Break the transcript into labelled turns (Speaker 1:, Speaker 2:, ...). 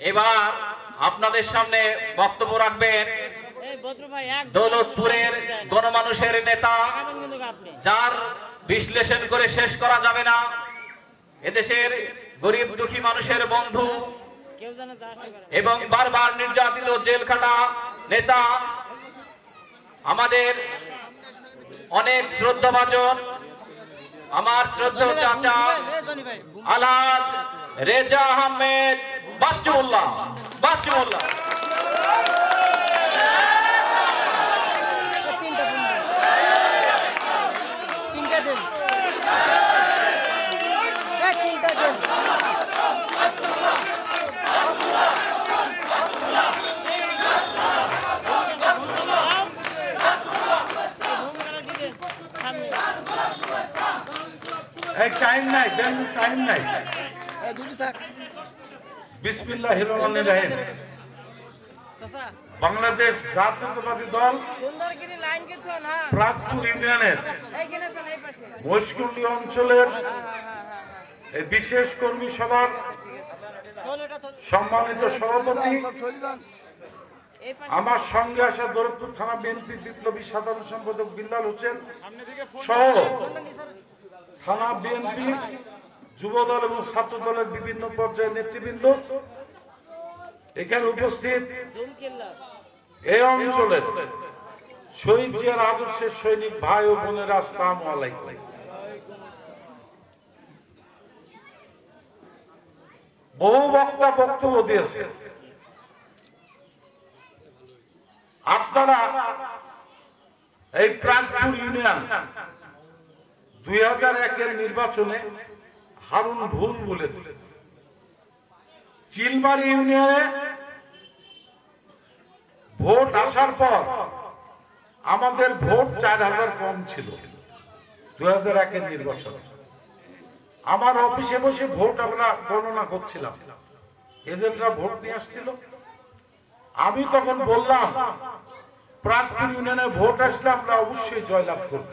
Speaker 1: এবার আপনাদের সামনে বক্তব্য রাখবেন। দৌলতপুরের গণমানুষের নেতা যার বিশ্লেষণ করে শেষ করা যাবে না। এদেশের গরিব দুঃখী মানুষের বন্ধু এবং বারবার নির্যাতিত জেল খাটা নেতা আমাদের অনেক শ্রদ্ধাভাজন আমার শ্রদ্ধা চাচা আলাদ রেজা আহমেদ। বাচ্চুল্লাহ বাচ্চুল্লাহ
Speaker 2: তিনটা দিন এই তিনটা দিন
Speaker 3: ভূমিকাটা দিতে সামনে
Speaker 4: এই টাইম নাই টাইম নাই
Speaker 2: দুটো থাক।
Speaker 4: বিসমিল্লাহ বাংলাদেশ জাতীয়তাবাদী দল
Speaker 3: না
Speaker 4: প্রাগপুর ইউনিয়নের মহিষকুণ্ডী অঞ্চলের
Speaker 3: হ্যাঁ হ্যাঁ হ্যাঁ হ্যাঁ হ্যাঁ।
Speaker 4: বিশেষ কর্মী সভার সম্মানিত সভাপতি। আমার সঙ্গে আসা দরদপুর থানা বিএনপি বিপ্লবী সাধারণ সম্পাদক বিল্লাল হোসেন সহ থানা বিএনপি যুবদল এবং ছাত্র দলের বিভিন্ন পর্যায়ের নেতৃবৃন্দ এখানে উপস্থিত এই অঞ্চলের শহীদ জিয়ার আদর্শের সৈনিক ভাই ও বোনেরা, আসসালামু বহু বক্তা বক্তব্য দিয়েছে। আপনারা এই প্রাণপুর ইউনিয়ন দুই হাজার একের নির্বাচনে হারুন ভুল বলেছে। চিলমারি ইউনিয়নে ভোট আসার পর আমাদের ভোট চার হাজার কম ছিল, দুই হাজার একের নির্বাচন। আমার অফিসে বসে ভোট আমরা গণনা করছিলাম। এজেন্টরা ভোট নিয়ে আসছিল। আমি তখন বললাম, প্রাক্তন ইউনিয়নে ভোট আসলে আমরা অবশ্যই জয়লাভ করব।